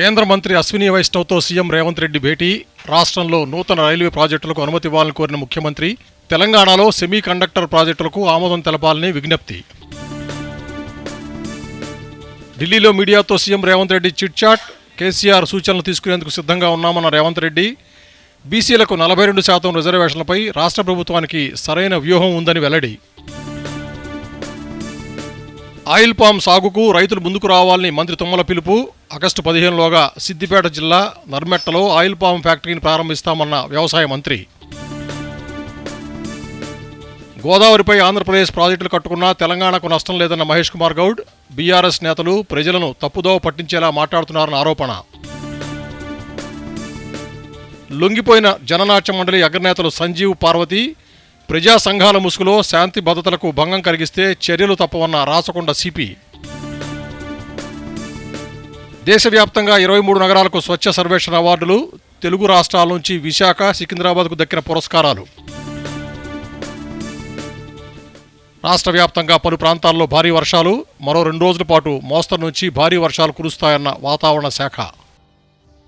కేంద్ర మంత్రి అశ్విని వైష్ణవ్తో సీఎం రేవంత్ రెడ్డి భేటీ. రాష్ట్రంలో నూతన రైల్వే ప్రాజెక్టులకు అనుమతి ఇవ్వాలని కోరిన ముఖ్యమంత్రి తెలంగాణలో సెమీ కండక్టర్ ప్రాజెక్టులకు ఆమోదం తెలపాలని విజ్ఞప్తి. ఢిల్లీలో మీడియాతో సీఎం రేవంత్ రెడ్డి చిట్చాట్ కేసీఆర్ సూచనలు తీసుకునేందుకు సిద్ధంగా ఉన్నామన్న రేవంత్ రెడ్డి. బీసీలకు నలభై రెండు శాతం రిజర్వేషన్లపై రాష్ట్ర ప్రభుత్వానికి సరైన వ్యూహం ఉందని వెల్లడి. ఆయిల్ పామ్ సాగుకు రైతులు ముందుకు రావాలని మంత్రి తుమ్మల పిలుపు. ఆగస్టు పదిహేనులోగా సిద్దిపేట జిల్లా నర్మెట్టలో ఆయిల్ పామ్ ఫ్యాక్టరీని ప్రారంభిస్తామన్న వ్యవసాయ మంత్రి. గోదావరిపై ఆంధ్రప్రదేశ్ ప్రాజెక్టులు కట్టుకున్నా తెలంగాణకు నష్టం లేదన్న మహేష్ కుమార్ గౌడ్ బీఆర్ఎస్ నేతలు ప్రజలను తప్పుదోవ పట్టించేలా మాట్లాడుతున్నారన్న ఆరోపణ. లొంగిపోయిన జననాట్య మండలి అగ్రనేతలు సంజీవ్ పార్వతి ప్రజా సంఘాల ముసుగులో శాంతి భద్రతలకు భంగం కలిగిస్తే చర్యలు తప్పవన్న రాచకొండ సిపి. దేశవ్యాప్తంగా ఇరవై మూడు నగరాలకు స్వచ్ఛ సర్వేక్షణ అవార్డులు తెలుగు రాష్ట్రాల నుంచి విశాఖ సికింద్రాబాద్కు దక్కిన పురస్కారాలు. రాష్ట్ర వ్యాప్తంగా పలు ప్రాంతాల్లో భారీ వర్షాలు మరో రెండు రోజుల పాటు మోస్తరు నుంచి భారీ వర్షాలు కురుస్తాయన్న వాతావరణ శాఖ.